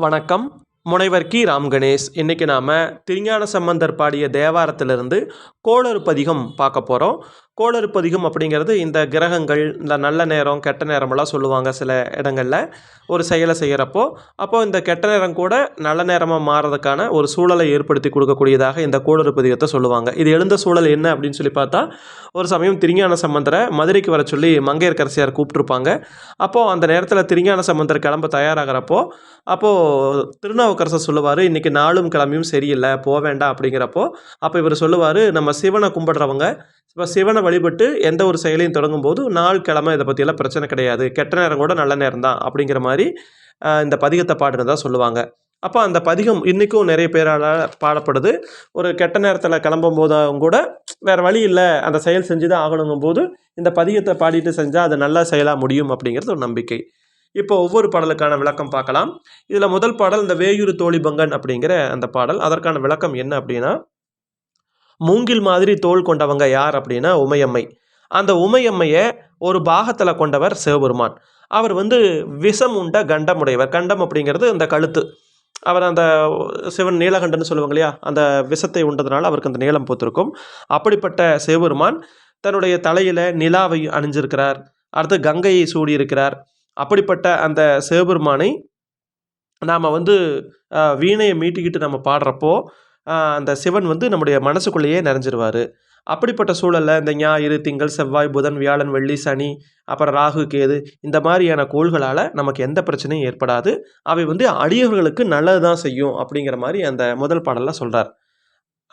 வணக்கம். முனைவர் கி. ராம் கணேஷ். இன்றைக்கி நாம் திருஞான சம்பந்தர் பாடிய தேவாரத்திலிருந்து கோளறு பதிகம் பார்க்க போகிறோம் கோளறு அப்படிங்கிறது இந்த கிரகங்கள் இந்த நல்ல நேரம் கெட்ட நேரமெல்லாம் சொல்லுவாங்க சில இடங்களில். ஒரு செயலை செய்கிறப்போ அப்போது இந்த கெட்ட நேரம் கூட நல்ல நேரமாக மாறதுக்கான ஒரு சூழலை ஏற்படுத்தி கொடுக்கக்கூடியதாக இந்த கோளறு சொல்லுவாங்க. இது எழுந்த சூழல் என்ன அப்படின்னு சொல்லி பார்த்தா ஒரு சமயம் திருஞான சம்பந்தரை மதுரைக்கு வர சொல்லி மங்கையர்கரசியார் கூப்பிட்ருப்பாங்க அப்போது அந்த நேரத்தில் திருஞான சம்பந்தர் கிளம்ப தயாராகிறப்போ அப்போது திருநாவுக்கரசர் சொல்லுவார் இன்றைக்கி நாளும் கிளம்பியும் சரியில்லை போக வேண்டாம் அப்படிங்கிறப்போ அப்போ இவர் சொல்லுவார் நம்ம சிவனை கும்பிடுறவங்க இப்போ சிவனை வழிபட்டு எந்த ஒரு செயலையும் தொடங்கும் போது நாள் கிழமை இதை பற்றியெல்லாம் பிரச்சனை கிடையாது. கெட்ட நேரம் கூட நல்ல நேரம் தான் அப்படிங்கிற மாதிரி இந்த பதிகத்தை பாடினதாக சொல்லுவாங்க. அப்போ அந்த பதிகம் இன்றைக்கும் நிறைய பேரால் பாடப்படுது. ஒரு கெட்ட நேரத்தில் கிளம்பும் போதும் கூட வேறு வழி இல்லை அந்த செயல் செஞ்சு தான் ஆகணுங்கும் போது இந்த பதிகத்தை பாடிட்டு செஞ்சால் அது நல்ல செயலாக முடியும் அப்படிங்கிறது ஒரு நம்பிக்கை. இப்போ ஒவ்வொரு பாடலுக்கான விளக்கம் பார்க்கலாம். இதில் முதல் பாடல் இந்த வேயூர் தோழிபங்கன் அப்படிங்கிற அந்த பாடல். அதற்கான விளக்கம் என்ன அப்படின்னா மூங்கில் மாதிரி தோல் கொண்டவங்க யார் அப்படின்னா உமையம்மை. அந்த உமையம்மையை ஒரு பாகத்தில் கொண்டவர் சிவபெருமான். அவர் வந்து விஷம் உண்ட கண்டமுடையவர். கண்டம் அப்படிங்கிறது அந்த கழுத்து. அவர் அந்த சிவன் நீலகண்டன்னு சொல்லுவாங்க இல்லையா? அந்த விஷத்தை உண்டதுனால அவருக்கு அந்த நீளம் பூத்திருக்கும். அப்படிப்பட்ட சிவபெருமான் தன்னுடைய தலையில் நிலாவை அணிஞ்சிருக்கிறார். அடுத்து கங்கையை சூடியிருக்கிறார். அப்படிப்பட்ட அந்த சிவபெருமானை நாம் வந்து வீணையை மீட்டிக்கிட்டு நம்ம பாடுறப்போ அந்த சிவன் வந்து நம்முடைய மனசுக்குள்ளேயே நிறைஞ்சிருவார். அப்படிப்பட்ட சூழலில் இந்த ஞாயிறு திங்கள் செவ்வாய் புதன் வியாழன் வெள்ளி சனி அப்புறம் ராகு கேது இந்த மாதிரியான கோள்களால் நமக்கு எந்த பிரச்சனையும் ஏற்படாது. அவை வந்து அடியவர்களுக்கு நல்லது தான் செய்யும் அப்படிங்கிற மாதிரி அந்த முதல் பாடலில் சொல்கிறார்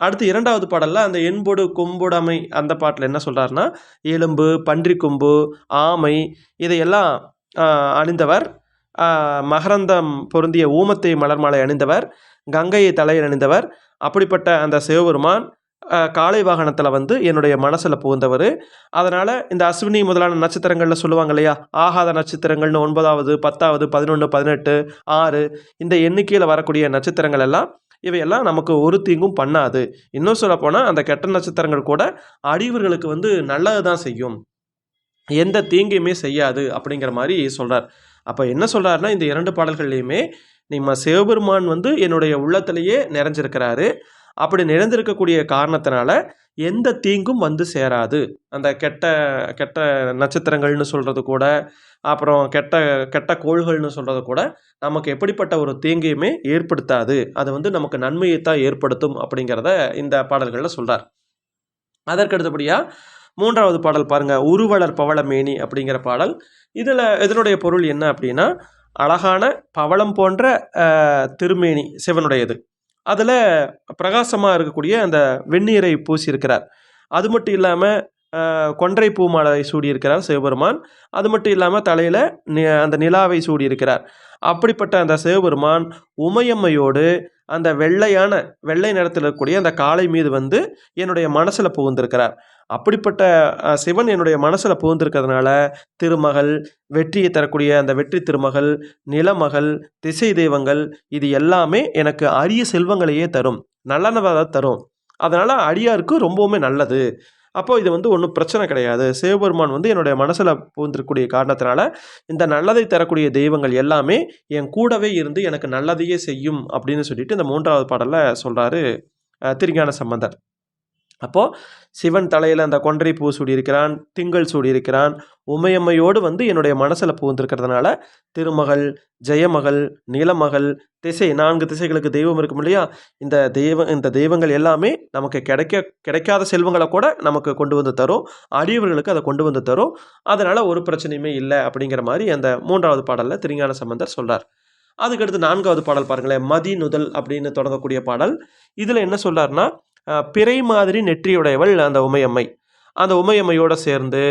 அடுத்து இரண்டாவது பாடலில் அந்த என்பொடு கும்புடமை அந்த பாட்டில் என்ன சொல்கிறாருன்னா எலும்பு பன்றி கொம்பு ஆமை இதையெல்லாம் அணிந்தவர். மகரந்தம் பொருந்திய ஊமத்தை மலர் மாலை அணிந்தவர். கங்கையை தலையில் அணிந்தவர். அப்படிப்பட்ட அந்த சிவபெருமான் காளை வாகனத்தில் வந்து என்னுடைய மனசில் புகுந்தவர். அதனால் இந்த அஸ்வினி முதலான நட்சத்திரங்களில் சொல்லுவாங்க இல்லையா? ஆகாத நட்சத்திரங்கள்னு ஒன்பதாவது பத்தாவது பதினொன்று பதினெட்டு ஆறு இந்த எண்ணிக்கையில் வரக்கூடிய நட்சத்திரங்கள் எல்லாம் இவையெல்லாம் நமக்கு ஒரு தீங்கும் பண்ணாது. இன்னும் சொல்லப்போனால் அந்த கெட்ட நட்சத்திரங்கள் கூட அடியவர்களுக்கு வந்து நல்லது தான் செய்யும். எந்த தீங்கையுமே செய்யாது அப்படிங்கிற மாதிரி சொல்கிறார் அப்போ என்ன சொல்கிறாருன்னா இந்த இரண்டு பாடல்கள்லையுமே நம்ம சிவபெருமான் வந்து என்னுடைய உள்ளத்திலேயே நிறைஞ்சிருக்கிறாரு. அப்படி நிறைந்திருக்கக்கூடிய காரணத்தினால எந்த தீங்கும் வந்து சேராது. அந்த கெட்ட கெட்ட நட்சத்திரங்கள்னு சொல்கிறது கூட அப்புறம் கெட்ட கெட்ட கோள்கள்னு சொல்கிறது கூட நமக்கு எப்படிப்பட்ட ஒரு தீங்கையுமே ஏற்படுத்தாது. அது வந்து நமக்கு நன்மையைத்தான் ஏற்படுத்தும் அப்படிங்கிறத இந்த பாடல்களில் சொல்கிறார் அதற்கு அடுத்தபடியாக மூன்றாவது பாடல் பாருங்கள் உருவலர் பவளமேனி அப்படிங்கிற பாடல். இதில் இதனுடைய பொருள் என்ன அப்படின்னா அழகான பவளம் போன்ற திருமேனி சிவனுடையது. அதில் பிரகாசமாக இருக்கக்கூடிய அந்த வெந்நீரை பூசியிருக்கிறார். அது மட்டும் இல்லாமல் கொன்றை பூமாலை சூடியிருக்கிறார் சிவபெருமான். அது மட்டும் இல்லாமல் தலையில் அந்த நிலாவை சூடியிருக்கிறார். அப்படிப்பட்ட அந்த சிவபெருமான் உமையம்மையோடு அந்த வெள்ளையான வெள்ளை நிறத்தில் இருக்கக்கூடிய அந்த காளை மீது வந்து என்னுடைய மனசில் புகுந்திருக்கிறார். அப்படிப்பட்ட சிவன் என்னுடைய மனசில் புகுந்திருக்கிறதுனால திருமகள் வெற்றியை தரக்கூடிய அந்த வெற்றி திருமகள் நிலமகள் திசை தெய்வங்கள் இது எல்லாமே எனக்கு அரிய செல்வங்களையே தரும். நல்லனவாக தரும். அதனால் அடியாருக்கு ரொம்பவுமே நல்லது. அப்போ இது வந்து ஒன்றும் பிரச்சனை கிடையாது. சிவபெருமான் வந்து என்னுடைய மனசில் புகுந்திருக்கக்கூடிய காரணத்தினால இந்த நல்லதை தரக்கூடிய தெய்வங்கள் எல்லாமே என் கூடவே இருந்து எனக்கு நல்லதையே செய்யும் அப்படின்னு சொல்லிட்டு இந்த மூன்றாவது பாடலில் சொல்கிறாரு திருஞான சம்பந்தர். அப்போது சிவன் தலையில் அந்த கொன்றை பூ சூடியிருக்கிறான் திங்கள் சூடியிருக்கிறான் உமையம்மையோடு வந்து என்னுடைய மனசில் பூந்திருக்கிறதுனால திருமகள் ஜெயமகள் நீலமகள் திசை நான்கு திசைகளுக்கு தெய்வம் இருக்கும் இல்லையா? இந்த தெய்வ இந்த தெய்வங்கள் எல்லாமே நமக்கு கிடைக்க கிடைக்காத செல்வங்களை கூட நமக்கு கொண்டு வந்து தரும். அடியவர்களுக்கு அதை கொண்டு வந்து தரும். அதனால் ஒரு பிரச்சனையுமே இல்லை அப்படிங்கிற மாதிரி அந்த மூன்றாவது பாடலில் திருஞான சம்பந்தர் சொல்கிறார் அதுக்கடுத்து நான்காவது பாடல் பாருங்களேன் மதி நுதல் அப்படின்னு தொடங்கக்கூடிய பாடல். இதில் என்ன சொல்கிறார்னா பிறை மாதிரி நெற்றியுடையவள் அந்த உமையம்மை. அந்த உமையம்மையோடு சேர்ந்து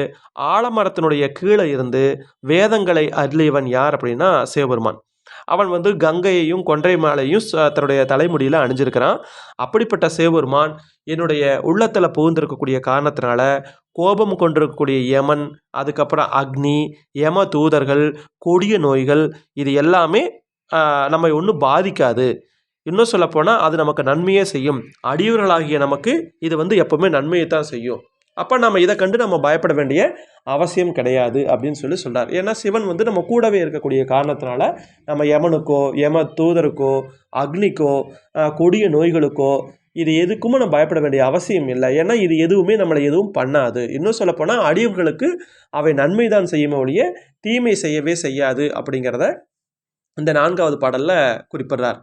ஆலமரத்தினுடைய கீழே இருந்து வேதங்களை அருளியவன் யார் அப்படின்னா சிவபெருமான். அவன் வந்து கங்கையையும் கொன்றை மாலையும் தன்னுடைய தலைமுடியில் அணிஞ்சிருக்கிறான். அப்படிப்பட்ட சிவபெருமான் என்னுடைய உள்ளத்தில் புகுந்திருக்கக்கூடிய காரணத்தினால கோபம் கொண்டிருக்கக்கூடிய யமன் அதுக்கப்புறம் அக்னி யம தூதர்கள் கொடிய நோய்கள் இது எல்லாமே நம்மை ஒன்றும் பாதிக்காது. இன்னும் சொல்லப்போனால் அது நமக்கு நன்மையே செய்யும். அடியவர்களாகிய நமக்கு இது வந்து எப்போவுமே நன்மையை தான் செய்யும். அப்போ நம்ம இதை கண்டு நம்ம பயப்பட வேண்டிய அவசியம் கிடையாது அப்படின்னு சொல்லி சொல்கிறார் ஏன்னா சிவன் வந்து நம்ம கூடவே இருக்கக்கூடிய காரணத்தினால நம்ம யமனுக்கோ யம தூதருக்கோ அக்னிக்கோ கொடிய நோய்களுக்கோ இது எதுக்குமே நம்ம பயப்பட வேண்டிய அவசியம் இல்லை. ஏன்னா இது எதுவுமே நம்மளை எதுவும் பண்ணாது. இன்னும் சொல்லப்போனால் அடியவர்களுக்கு அவை நன்மை தான் செய்யுமே ஒழிய தீமை செய்யவே செய்யாது அப்படிங்கிறத இந்த நான்காவது பாடலில் குறிப்பிடுறார்.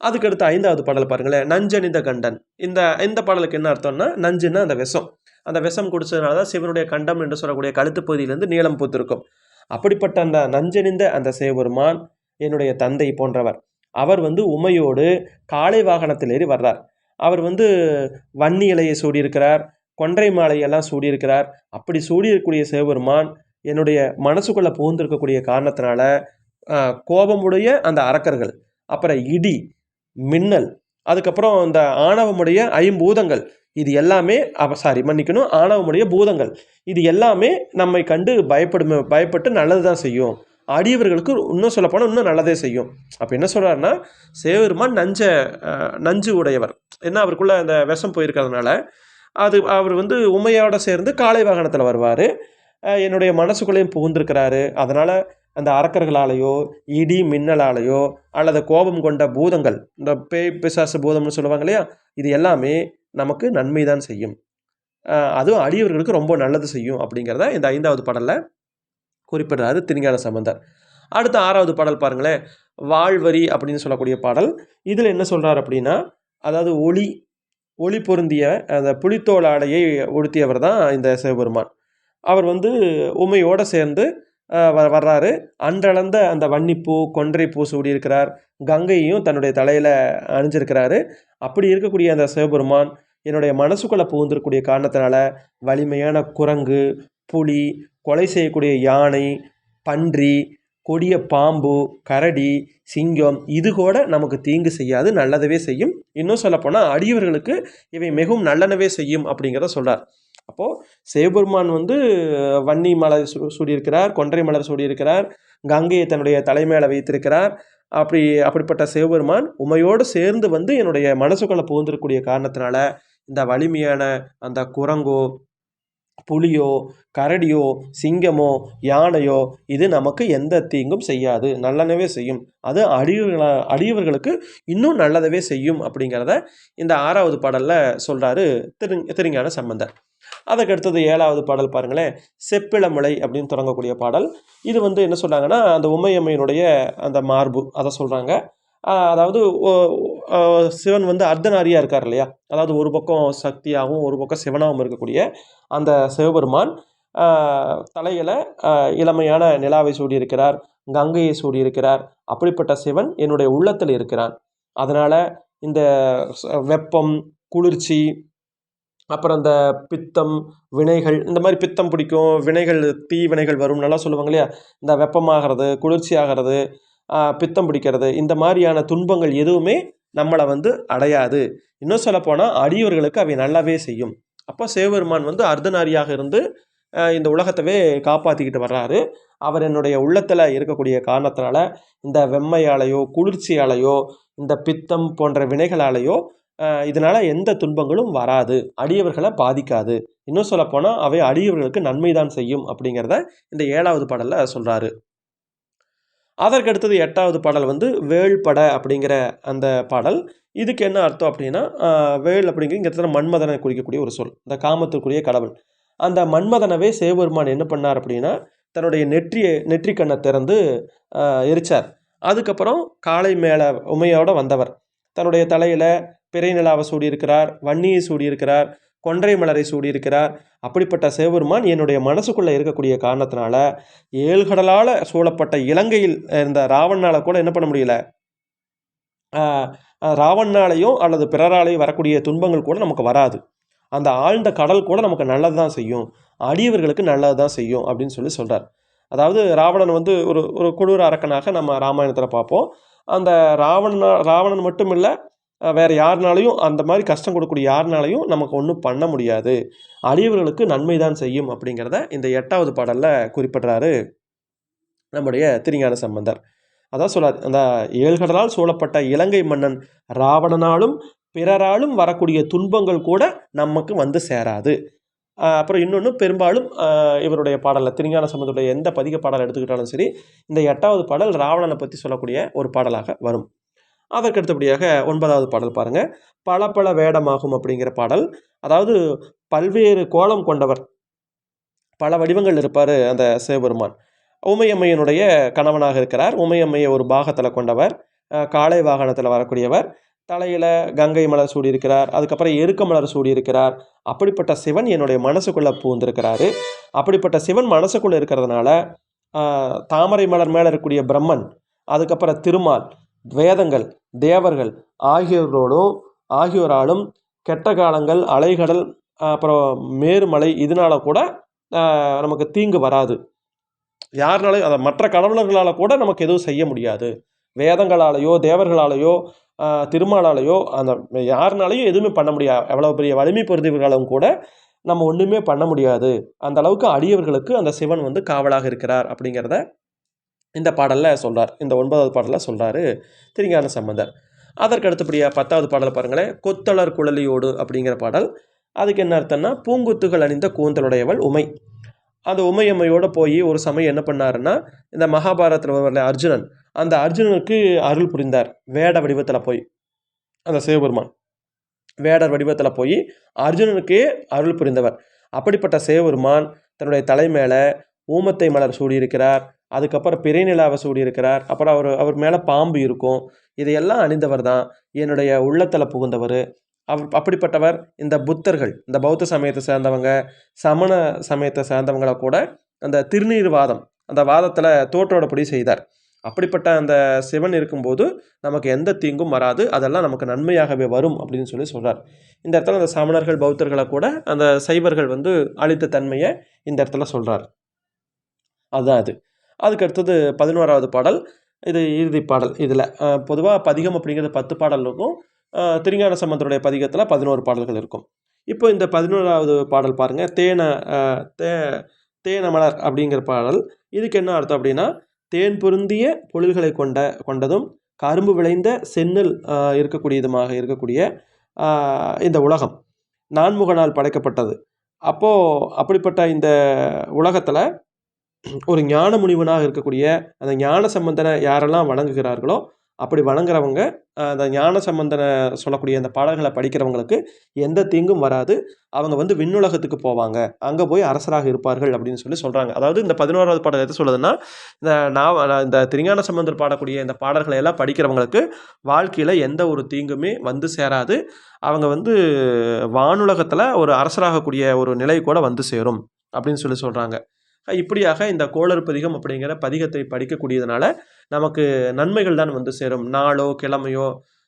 அதுக்கடுத்து ஐந்தாவது பாடல் பாருங்களேன் நஞ்சனித கண்டன். இந்த இந்த பாடலுக்கு என்ன அர்த்தம்னா நஞ்சுன்னா அந்த விஷம். அந்த விஷம் குடிச்சதுனால தான் சிவனுடைய கண்டம் என்று சொல்லக்கூடிய கழுத்து பகுதியிலேருந்து நீளம் பூத்திருக்கும். அப்படிப்பட்ட அந்த நஞ்சனிந்த அந்த சிவபெருமான் என்னுடைய தந்தை போன்றவர். அவர் வந்து உமையோடு காளை வாகனத்தில் ஏறி வர்றார். அவர் வந்து வன்னி இலையை சூடியிருக்கிறார் கொன்றை மாலையெல்லாம் சூடியிருக்கிறார். அப்படி சூடியிருக்கக்கூடிய சிவபெருமான் என்னுடைய மனசுக்குள்ளே புகுந்திருக்கக்கூடிய காரணத்தினால கோபமுடைய அந்த அரக்கர்கள் அப்புறம் இடி மின்னல். அதுக்கப்புறம் இந்த ஆணவமுடைய ஐம்பூதங்கள். இது எல்லாமே அவ சாரி மன்னிக்கணும். ஆணவமுடைய பூதங்கள். இது எல்லாமே நம்மை கண்டு பயப்படும் பயப்பட்டு நல்லது தான் செய்யும். அடியவர்களுக்கு இன்னும் சொல்லப்போனால் இன்னும் நல்லதே செய்யும். அப்போ என்ன சொல்கிறாருன்னா சேவருமான் நஞ்ச நஞ்சு உடையவர். என்ன அவருக்குள்ளே அந்த விஷம் போயிருக்கிறதுனால அது அவர் வந்து உமையோட சேர்ந்து காலை வாகனத்தில் வருவார். என்னுடைய மனசுக்குள்ளேயும் புகுந்திருக்கிறாரு. அதனால் அந்த அரக்கர்களாலேயோ இடி மின்னலாலேயோ அல்லது கோபம் கொண்ட பூதங்கள் இந்த பேய் பிசாசு பூதம்னு சொல்லுவாங்க இல்லையா? இது எல்லாமே நமக்கு நன்மை தான் செய்யும். அதுவும் அடியவர்களுக்கு ரொம்ப நல்லது செய்யும் அப்படிங்கிறத இந்த ஐந்தாவது பாடலில் குறிப்பிடுறாரு திருஞான சம்பந்தர். அடுத்த ஆறாவது பாடல் பாருங்களேன். வாழ்வரி அப்படின்னு சொல்லக்கூடிய பாடல். இதில் என்ன சொல்கிறார் அப்படின்னா அதாவது ஒளி ஒளி பொருந்திய அந்த புலித்தோல் ஆடையை உடுத்தியவர் தான் இந்த சிவபெருமான். அவர் வந்து உமையோடு சேர்ந்து வர்றாரு. அன்றளந்த அந்த வன்னிப்பூ கொன்றைப்பூ சூடியிருக்கிறார். கங்கையையும் தன்னுடைய தலையில் அணிஞ்சிருக்கிறாரு. அப்படி இருக்கக்கூடிய அந்த சிவபெருமான் என்னுடைய மனசுக்குள்ளே புகுந்திருக்கக்கூடிய காரணத்தினால வலிமையான குரங்கு புலி கொலை செய்யக்கூடிய யானை பன்றி கொடிய பாம்பு கரடி சிங்கம் இது கூட நமக்கு தீங்கு செய்யாது நல்லதவே செய்யும். இன்னும் சொல்லப்போனால் அடியவர்களுக்கு இவை மிகவும் நல்லனவே செய்யும் அப்படிங்கிறத சொல்கிறார் அப்போது சிவபெருமான் வந்து வன்னி மலர் சூ சூடியிருக்கிறார் கொன்றை மலர் சூடியிருக்கிறார் கங்கையை தன்னுடைய தலைமையில வைத்திருக்கிறார். அப்படி அப்படிப்பட்ட சிவபெருமான் உமையோடு சேர்ந்து வந்து என்னுடைய மனசுக்குள்ளே புகுந்திருக்கக்கூடிய காரணத்தினால இந்த வலிமையான அந்த குரங்கோ புலியோ கரடியோ சிங்கமோ யானையோ இது நமக்கு எந்த தீங்கும் செய்யாது. நல்லனவே செய்யும். அது அடியவர்கள அடியவர்களுக்கு இன்னும் நல்லதவே செய்யும் அப்படிங்கிறத இந்த ஆறாவது பாடலில் சொல்கிறாரு திரு திருஞான சம்பந்தர். அதுக்கு அடுத்தது ஏழாவது பாடல் பாருங்களேன் செப்பிளமுலை அப்படின்னு தொடங்கக்கூடிய பாடல். இது வந்து என்ன சொல்கிறாங்கன்னா அந்த உமையம்மையினுடைய அந்த மார்பு அதை சொல்கிறாங்க அதாவது சிவன் வந்து அர்த்தநாரியாக இருக்கார் இல்லையா? அதாவது ஒரு பக்கம் சக்தியாகவும் ஒரு பக்கம் சிவனாகவும் இருக்கக்கூடிய அந்த சிவபெருமான் தலையில் இளமையான நிலாவை சூடியிருக்கிறார் கங்கையை சூடியிருக்கிறார். அப்படிப்பட்ட சிவன் என்னுடைய உள்ளத்தில் இருக்கிறான். அதனால் இந்த வெப்பம் குளிர்ச்சி அப்புறம் இந்த பித்தம் வினைகள் இந்த மாதிரி பித்தம் பிடிக்கும். வினைகள் தீ வினைகள் வரும். நல்லா சொல்லுவாங்க இல்லையா? இந்த வெப்பமாகிறது குளிர்ச்சி ஆகிறது பித்தம் பிடிக்கிறது இந்த மாதிரியான துன்பங்கள் எதுவுமே நம்மளை வந்து அடையாது. இன்னும் சொல்லப்போனால் அடியவர்களுக்கு அவை நல்லாவே செய்யும். அப்போ சிவபெருமான் வந்து அர்த்தநாரியாக இருந்து இந்த உலகத்தவே காப்பாற்றிக்கிட்டு வர்றாரு. அவர் என்னுடைய உள்ளத்தில் இருக்கக்கூடிய காரணத்தினால இந்த வெம்மையாலேயோ குளிர்ச்சியாலேயோ இந்த பித்தம் போன்ற வினைகளாலேயோ இதனால் எந்த துன்பங்களும் வராது. அடியவர்களை பாதிக்காது. இன்னும் சொல்லப்போனால் அவை அடியவர்களுக்கு நன்மை தான் செய்யும் அப்படிங்கிறத இந்த ஏழாவது பாடலில் சொல்கிறாரு அதற்கு அடுத்தது எட்டாவது பாடல் வந்து வேள்பட அப்படிங்கிற அந்த பாடல். இதுக்கு என்ன அர்த்தம் அப்படின்னா வேள் அப்படிங்கிற இங்கே இடத்துல மன்மதனை குறிக்கக்கூடிய ஒரு சொல். இந்த காமத்திற்குரிய கடவுள். அந்த மன்மதனவே சிவபெருமான் என்ன பண்ணார் அப்படின்னா தன்னுடைய நெற்றியை நெற்றிக்கண்ணை திறந்து எரிச்சார். அதுக்கப்புறம் காளை மேலே உமையோட வந்தவர். தன்னுடைய தலையில் பிறை நிலாவை சூடியிருக்கிறார் வன்னியை சூடியிருக்கிறார் கொன்றை மலரை சூடியிருக்கிறார். அப்படிப்பட்ட சிவபெருமான் என்னுடைய மனசுக்குள்ளே இருக்கக்கூடிய காரணத்தினால ஏழ்கடலால் சூழப்பட்ட இலங்கையில் இருந்த ராவணனால் கூட என்ன பண்ண முடியல? ஆஹ், அல்லது பிறராலையும் வரக்கூடிய துன்பங்கள் கூட நமக்கு வராது. அந்த ஆழ்ந்த கடல் கூட நமக்கு நல்லது தான் செய்யும். அடியவர்களுக்கு நல்லது தான் செய்யும் அப்படின்னு சொல்லி சொல்கிறார் அதாவது ராவணன் வந்து ஒரு ஒரு கொடூர அரக்கனாக நம்ம ராமாயணத்தில் பார்ப்போம். அந்த ராவணன் ராவணன் மட்டும் இல்லை வேறு யாருனாலையும் அந்த மாதிரி கஷ்டம் கொடுக்கக்கூடிய யாருனாலையும் நமக்கு ஒன்றும் பண்ண முடியாது. அடியவர்களுக்கு நன்மை தான் செய்யும் அப்படிங்கிறத இந்த எட்டாவது பாடலில் குறிப்பிடுறாரு நம்முடைய திருஞான சம்பந்தர். அதான் சொல்லாது அந்த ஏழ்கடலால் சூழப்பட்ட இலங்கை மன்னன் ராவணனாலும் பிறராலும் வரக்கூடிய துன்பங்கள் கூட நமக்கு வந்து சேராது. அப்புறம் இன்னொன்று பெரும்பாலும் இவருடைய பாடலில் திருஞான சம்பந்தருடைய எந்த பதிக பாடல் எடுத்துக்கிட்டாலும் சரி இந்த எட்டாவது பாடல் ராவணனை பற்றி சொல்லக்கூடிய ஒரு பாடலாக வரும். அதற்கு அடுத்தபடியாக ஒன்பதாவது பாடல் பாருங்கள் பல பல வேடமாகும் அப்படிங்கிற பாடல். அதாவது பல்வேறு கோலம் கொண்டவர். பல வடிவங்கள் இருப்பார் அந்த சிவபெருமான். உமையம்மையனுடைய கணவனாக இருக்கிறார். உமையம்மையை ஒரு பாகத்தில் கொண்டவர். காளை வாகனத்தில் வரக்கூடியவர். தலையில் கங்கை மலர் சூடியிருக்கிறார். அதுக்கப்புறம் எருக்க மலர் சூடியிருக்கிறார். அப்படிப்பட்ட சிவன் என்னுடைய மனசுக்குள்ளே பூந்திருக்கிறாரு. அப்படிப்பட்ட சிவன் மனசுக்குள்ளே இருக்கிறதுனால தாமரை மலர் மேலே இருக்கக்கூடிய பிரம்மன் அதுக்கப்புறம் திருமால் வேதங்கள் தேவர்கள் ஆகியோரோடும் ஆகியோராலும் கெட்ட காலங்கள் அலைகடல் அப்புறம் மேருமலை இதனால கூட நமக்கு தீங்கு வராது. யாருனாலையும் அதை மற்ற கடவுளர்களால் கூட நமக்கு எதுவும் செய்ய முடியாது. வேதங்களாலேயோ தேவர்களாலேயோ திருமாலாலேயோ அந்த யாருனாலையும் எதுவுமே பண்ண முடியாது எவ்வளோ பெரிய வலிமை பொருந்தியவர்களும் கூட நம்ம ஒன்றுமே பண்ண முடியாது. அந்த அளவுக்கு அடியவர்களுக்கு அந்த சிவன் வந்து காவலாக இருக்கிறார் அப்படிங்கிறத இந்த பாடலில் சொல்கிறார் இந்த ஒன்பதாவது பாடலில் சொல்கிறாரு திருஞான சம்பந்தர். அதற்கு அடுத்தபடியாக பத்தாவது பாடல் பாருங்களேன் கொத்தளர் குழலியோடு அப்படிங்கிற பாடல். அதுக்கு என்ன அர்த்தம்னா பூங்குத்துகள் அணிந்த கூந்தலுடையவள் உமை. அந்த உமையம்மையோடு போய் ஒரு சமயம் என்ன பண்ணாருன்னா இந்த மகாபாரதத்தில் வரல அர்ஜுனன் அந்த அர்ஜுனனுக்கு அருள் புரிந்தார் வேட வடிவத்தில் போய். அந்த சிவபெருமான் வேடர் வடிவத்தில் போய் அர்ஜுனனுக்கே அருள் புரிந்தவர். அப்படிப்பட்ட சிவபெருமான் தன்னுடைய தலை மேலே ஊமத்தை மலர் சூடியிருக்கிறார். அதுக்கப்புறம் பிறை நிலாவை சூடியிருக்கிறார். அப்புறம் அவர் அவர் மேலே பாம்பு இருக்கும். இதையெல்லாம் அணிந்தவர் தான் என்னுடைய உள்ளத்தில் புகுந்தவர். அவர் அப்படிப்பட்டவர் இந்த புத்தர்கள் இந்த பௌத்த சமயத்தை சேர்ந்தவங்க சமண சமயத்தை சேர்ந்தவங்கள கூட அந்த திருநீர் வாதம் அந்த வாதத்தில் தோற்றோடப்படி செய்தார். அப்படிப்பட்ட அந்த சிவன் இருக்கும்போது நமக்கு எந்த தீங்கும் வராது. அதெல்லாம் நமக்கு நன்மையாகவே வரும் அப்படின்னு சொல்லி சொல்கிறார் இந்த இடத்துல அந்த சமணர்கள் பௌத்தர்களை கூட அந்த சைவர்கள் வந்து அழித்த தன்மையை இந்த இடத்துல சொல்கிறார் அதுதான் அது அதுக்கு அடுத்தது பதினோராவது பாடல். இது இறுதி பாடல் இதில். பொதுவாக பதிகம் அப்படிங்கிறது பத்து பாடல் இருக்கும். திருஞான சம்பந்தருடைய பதிகத்தில் பதினோரு பாடல்கள் இருக்கும். இப்போ இந்த பதினோராவது பாடல் பாருங்கள் தேன தே தேனமலர் அப்படிங்கிற பாடல். இதுக்கு என்ன அர்த்தம் அப்படின்னா தேன் பொருந்திய பொழில்களை கொண்ட கொண்டதும் கரும்பு விளைந்த சென்னில் இருக்கக்கூடியதுமாக இருக்கக்கூடிய இந்த உலகம். நான்முகனால் படைக்கப்பட்டது. அப்போது அப்படிப்பட்ட இந்த உலகத்தில் ஒரு ஞான முனிவனாக இருக்கக்கூடிய அந்த ஞான சம்பந்தனை யாரெல்லாம் வணங்குகிறார்களோ அப்படி வணங்குறவங்க அந்த ஞான சம்பந்தனை சொல்லக்கூடிய அந்த பாடல்களை படிக்கிறவங்களுக்கு எந்த தீங்கும் வராது. அவங்க வந்து விண்ணுலகத்துக்கு போவாங்க. அங்கே போய் அரசராக இருப்பார்கள் அப்படின்னு சொல்லி சொல்கிறாங்க அதாவது இந்த பதினோராவது பாடல் எது சொல்லுதுன்னா இந்த நான் இந்த திருஞான சம்பந்தர் பாடக்கூடிய இந்த பாடல்களை எல்லாம் படிக்கிறவங்களுக்கு வாழ்க்கையில் எந்த ஒரு தீங்குமே வந்து சேராது. அவங்க வந்து வானுலகத்தில் ஒரு அரசராகக்கூடிய ஒரு நிலை கூட வந்து சேரும் அப்படின்னு சொல்லி சொல்கிறாங்க இப்படியாக இந்த கோளறு பதிகம் அப்படிங்கிற பதிகத்தை படிக்கக்கூடியதுனால நமக்கு நன்மைகள் தான் வந்து சேரும். நாளோ கிழமையோ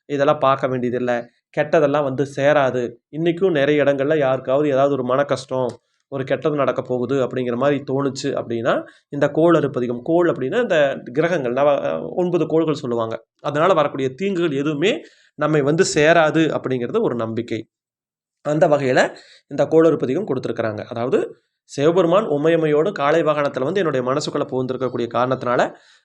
இதெல்லாம் பார்க்க வேண்டியதில்லை. கெட்டதெல்லாம் வந்து சேராது. இன்றைக்கும் நிறைய இடங்கள்ல யாருக்காவது ஏதாவது ஒரு மன கஷ்டம் ஒரு கெட்டது நடக்க போகுது அப்படிங்கிற மாதிரி தோணுச்சு அப்படின்னா இந்த கோள் அறுப்பதிகம் கோள் அப்படின்னா இந்த கிரகங்கள் நவ ஒன்பது கோள்கள் சொல்லுவாங்க. அதனால் வரக்கூடிய தீங்குகள் எதுவுமே நம்மை வந்து சேராது அப்படிங்கிறது ஒரு நம்பிக்கை. அந்த வகையில் இந்த கோளறு கொடுத்துருக்குறாங்க. அதாவது சிவபெருமான் உமையம்மையோடு காளை வாகனத்தில் வந்து என்னுடைய மனசுக்குள்ளே புகுந்திருக்கக்கூடிய காரணத்தினால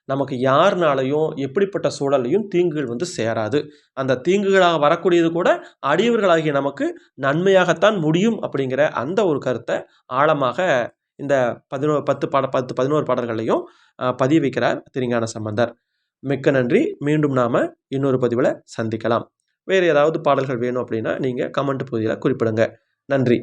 நமக்கு யாருனாலையும் எப்படிப்பட்ட சூழலையும் தீங்குகள் வந்து சேராது. அந்த தீங்குகளாக வரக்கூடியது கூட அடியவர்களாகிய நமக்கு நன்மையாகத்தான் முடியும் அப்படிங்கிற அந்த ஒரு கருத்தை ஆழமாக இந்த பதினோ பத்து பாட பத்து பதினோரு பாடல்களையும் பதிய வைக்கிறார் திருஞான சம்பந்தர். மிக்க நன்றி. மீண்டும் நாம் இன்னொரு பதிவில் சந்திக்கலாம். வேறு ஏதாவது பாடல்கள் வேணும் அப்படின்னா நீங்கள் கமெண்ட் பகுதியில் குறிப்பிடுங்க. நன்றி.